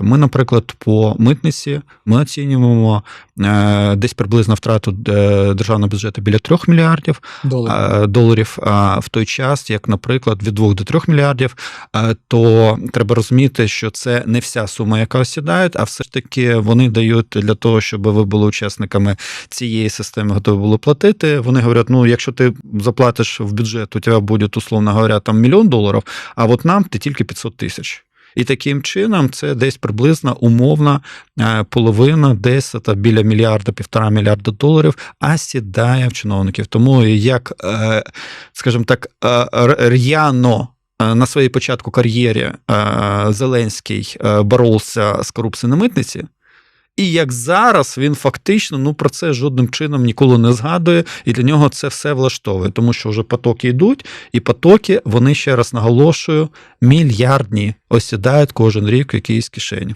Ми, наприклад, по митниці ми оцінюємо е, десь приблизно втрату е, державного бюджету біля 3 мільярдів Доларів. е, доларів. В той час, як, наприклад, від 2 до 3 мільярдів, е, то треба розуміти, що це не вся сума, яка осідають, а все ж таки вони дають для того, щоб ви були учасниками цієї системи, готові були платити. Вони говорять: ну, якщо ти заплатиш в бюджет, у тебе буде, условно говоря, там мільйон доларів, а от нам ти тільки 500 тисяч. І таким чином це десь приблизно умовна е, половина, десь та біля мільярда, півтора мільярда доларів, а сідає в чиновників. Тому як, е, скажімо так, е, р'яно. На своїй початку кар'єрі Зеленський боровся з корупцією на митниці, і як зараз він фактично ну про це жодним чином ніколи не згадує, і для нього це все влаштовує, тому що вже потоки йдуть, і потоки вони ще раз наголошую, мільярдні осідають кожен рік в якійсь кишені.